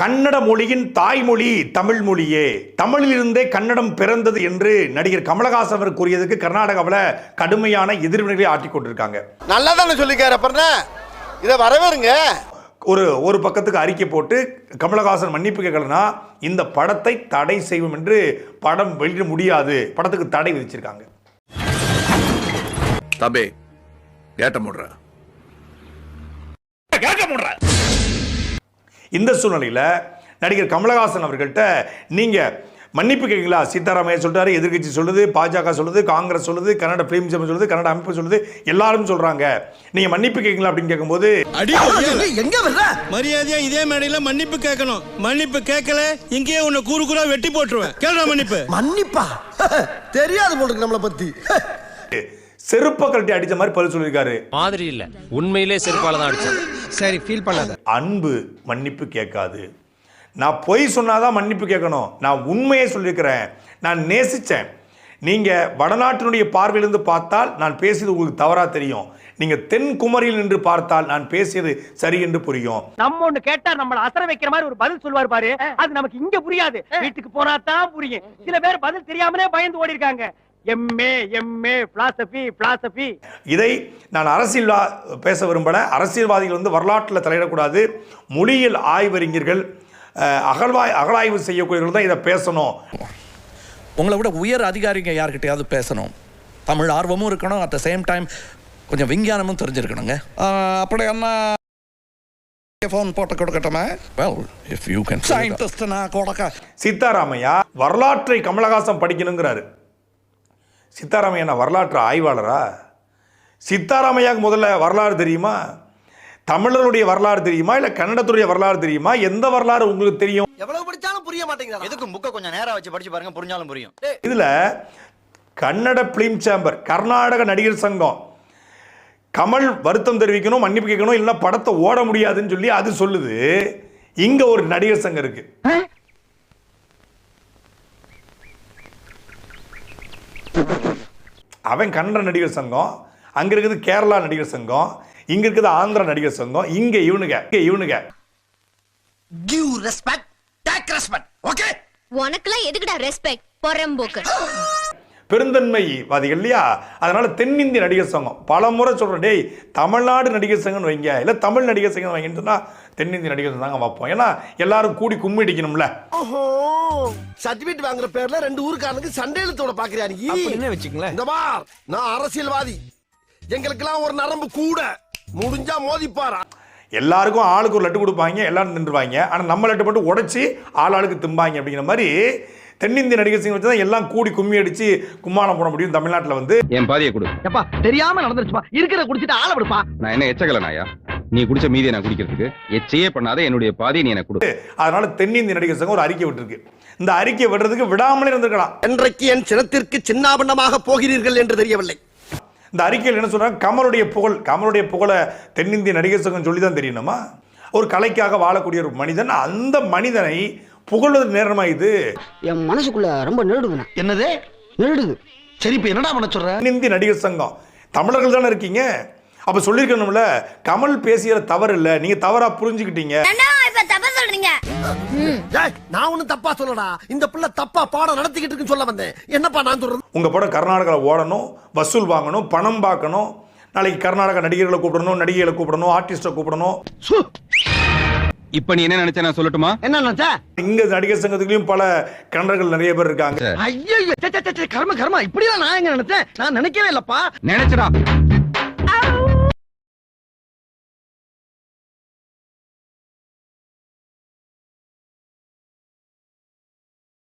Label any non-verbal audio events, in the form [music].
கன்னட மொழியின் தாய்மொழி தமிழ் மொழியே தமிழிலிருந்தே கன்னடம் பிறந்தது என்று நடிகர் கமலஹாசன் அவர் கூறியதுக்கு கர்நாடகாவில் கடுமையான எதிர்வினைகளை ஆற்றிக் கொண்டிருக்காங்க. நல்லா தானே சொல்லிக்காரு அப்புறம் இதை வரவேறுங்க. ஒரு ஒரு பக்கத்துக்கு அறிக்கை போட்டு கமலஹாசன் மன்னிப்பு கேட்கலனா இந்த படத்தை தடை செய்வோம் என்று படம் வெளியிட முடியாது. படத்துக்கு தடை விதிச்சிருக்காங்க. தம்பி கேட்ட முடுற. இந்த சூழ்நிலையில் நடிகர் கமலஹாசன் அவர்கள்ட்ட நீங்க மன்னிப்பு கேட்கலா சீதாராமையா சொல்றாரு எதிர்க்கட்சி சொல்லுது பாஜக சொல்லுது காங்கிரஸ் சொல்லுது கன்னட பிலிம் சேம்பர் சொல்லுது கன்னட அமைப்பு சொல்லுது எல்லாரும் சொல்றாங்க. நீங்க மன்னிப்பு கேட்கலாம் அப்படின்னு கேட்கும்போது அடி எங்க வர்ற? மரியாதையா இதே மேடையில மன்னிப்பு கேட்கணும். மன்னிப்பு கேட்கல இங்கேயே உன்னை கூறு கூறா வெட்டி போட்டுருவேன். கேளுடா மன்னிப்பு. மன்னிப்பா? தெரியாது போல இருக்கு நம்மளை பத்தி. செருப்ப கழட்டி அடிச்ச மாதிரி பதில் சொல்லியிருக்காரு. மாதிரி இல்ல. உண்மையிலே செருப்பால தான் அடிச்சேன். சரி ஃபீல் பண்ணாத. அன்பு மன்னிப்பு கேட்காது. நான் பொய் சொன்னாதான் மன்னிப்பு கேட்கணும். நான் உண்மையை சொல்லியிருக்கிறேன் நான் நேசித்தேன் நீங்கள் வடநாட்டினுடைய பார்வையிலிருந்து பார்த்தால் நான் பேசியது உங்களுக்கு தவறாக தெரியும். நீங்கள் தென் குமரியில் நின்று பார்த்தால் நான் பேசியது சரி என்று புரியும். நம்ம ஒண்ணு கேட்டா நம்மள அசர வைக்கிற மாதிரி ஒரு பதில் சொல்வாரு பாரு. அது நமக்கு இங்க புரியாது. வீட்டுக்கு போனா தான் புரியும். சில பேர் பதில் தெரியாமலே பயந்து ஓடி இருக்காங்க எம்ஏ எம்ஏ பிலாசபி பிலாசபி இதை நான் அரசியல் பேச விரும்பல. அரசியல்வாதிகள் வந்து வரலாற்றில் தலையிடக்கூடாது. மொழியியல் ஆய்வறிஞர்கள் அகழ்வாய் அகழாய்வு செய்யக்கூடியவர்கள் தான் இதை பேசணும். உங்களை விட உயர் அதிகாரிங்க யார்கிட்டயாவது பேசணும்? தமிழ் ஆர்வமும் இருக்கணும். அட் த சேம் டைம் கொஞ்சம் விஞ்ஞானமும் தெரிஞ்சிருக்கணுங்க. அப்படி என்ன? ஃபோன் போட்டு கொடுக்கட்டுமா? Well if you can scientist நான் கொடுக்க. சித்தாராமையா வரலாற்றை கமலஹாசன் படிக்கணுங்கிறாரு. சித்தாராமையா நான் வரலாற்று ஆய்வாளரா? சித்தாராமையாவுக்கு முதல்ல வரலாறு தெரியுமா? தமிழருடைய வரலாறு தெரியுமா? இல்லை கன்னடத்துடைய வரலாறு தெரியுமா? எந்த வரலாறு உங்களுக்கு தெரியும்? எவ்வளவு படிச்சாலும் புரிய மாட்டேங்குது எதுக்கு புக்கை கொஞ்சம் நேரா வச்சு படிச்சு பாருங்க புரிஞ்சாலும் புரியும். இதில் கன்னட பிலிம் சேம்பர் கர்நாடக நடிகர் சங்கம் கமல் வருத்தம் தெரிவிக்கணும் மன்னிப்பு கேட்கணும் இல்லைன்னா படத்தை ஓட முடியாதுன்னு சொல்லி அது சொல்லுது. இங்க ஒரு நடிகர் சங்கம் இருக்கு. அவன் கன்னட நடிகர் சங்கம் அங்க இருக்குது கேரளா நடிகர் சங்கம் இங்க இருக்குது ஆந்திரா நடிகர் சங்கம் இங்க இவனுங்க இங்க இவனுங்க. Give respect take respect okay உனக்கெல்லாம் எதுக்குடா ரெஸ்பெக்ட் பொறம்போக்கு. [laughs] பெருந்தன்மைவாதிகள் இல்லையா? அதனால தென்னிந்திய நடிகர் சங்கம். பல முறை சொல்றேன் டேய் தமிழ்நாடு நடிகர் சங்கம்னு வைங்க. இல்லை தமிழ் நடிகர் சங்கம் வைங்கன்னு சொன்னா தென்னிந்திய நடிகர் சங்கம் தாங்க வைப்போம். ஏன்னா எல்லாரும் கூடி கும்மி அடிக்கணும்ல. ஓஹோ! சர்டிபிகேட் வாங்குற பேர்ல ரெண்டு ஊருக்காரனுக்கு சண்டை இழுத்தோட பாக்குறியா நீ? என்ன வச்சுக்கங்களேன்? இந்த பார் நான் அரசியல்வாதி. எங்களுக்கெல்லாம் ஒரு நரம்பு கூட. முடிஞ்சா மோதிப்பாரா? எல்லாருக்கும் ஆளுக்கு ஒரு லட்டு கொடுப்பாங்க எல்லாரும் நின்றுவாங்க ஆனால் நம்ம லட்டு மட்டும் உடைச்சி ஆள் ஆளுக்கு திம்பாங்க அப்படிங்கிற மாதிரி தென்னிந்திய நடிகர் சங்கம் வச்சு தான் எல்லாம் கூடி கும்மி அடிச்சு கும்மாளம் போட முடியும் தமிழ்நாட்டில் வந்து. என் பாதியை கொடு. எப்பா தெரியாம நடந்துருச்சுப்பா. இருக்கிற குடிச்சிட்டு ஆள விடுப்பா. நான் என்ன எச்சகல நாயா? நீ குடிச்ச மீதியை நான் குடிக்கிறதுக்கு. எச்சையே பண்ணாத என்னுடைய பாதியை நீ எனக்கு கொடு. அதனால தென்னிந்திய நடிகர் சங்கம் ஒரு அறிக்கை விட்டுருக்கு. இந்த அறிக்கை விடுறதுக்கு விடாமலே இருந்திருக்கலாம். என்றைக்கு என் சினத்திற்கு சின்னாபண்ணமாக போகிறீர்கள் என்று தெரியவில்லை. இந்த அறிக்கையில் என்ன சொல்றாங்க? கமலுடைய புகழ் கமலுடைய புகழை தென்னிந்திய நடிகர் சங்கம் சொல்லி தான் தெரியணுமா? ஒரு கலைக்காக வாழக்கூடிய ஒரு மனிதன் அந்த மனிதனை புகழ்வது நேரமா இது? என் மனசுக்குள்ள ரொம்ப நெருடுதுண்ணா. என்னது? நெருடுது. சரி இப்ப என்னடா பண்ண சொல்ற? தென்னிந்திய நடிகர் சங்கம். தமிழர்கள் தானே இருக்கீங்க? அப்ப சொல்லியிருக்கணும்ல கமல் பேசிய தவறு இல்லை. நீங்க தவறா புரிஞ்சுக்கிட்டீங்க. இப்ப தப்ப சொல்றீங்க? ஏய், நான் ஒண்ணும் தப்பா சொல்லடா இந்த பிள்ளை தப்பா பாடம் நடத்திக்கிட்டு இருக்குன்னு சொல்ல வந்தேன். என்னப்பா நான் சொல்றது? உங்க படம் கர்நாடகாவில் ஓடணும் வசூல் வாங்கணும் பணம் பார்க்கணும். நாளைக்கு கர்நாடக நடிகர்களை கூப்பிடணும் நடிகைகளை கூப்பிடணும் ஆர்டிஸ்டை கூப்பிடணும். இப்ப நீ என்ன நினைச்ச? நான் சொல்லட்டுமா? என்ன நினைச்சா? இங்க நடிகர் சங்கத்துலயும் பல கன்னடர்கள் நிறைய பேர் இருக்காங்க. ஐயோ கர்ம கர்மா இப்படிலாம் நான் எங்க நினைச்சேன்? நான் நினைக்கவே இல்லப்பா. நினைச்சடா.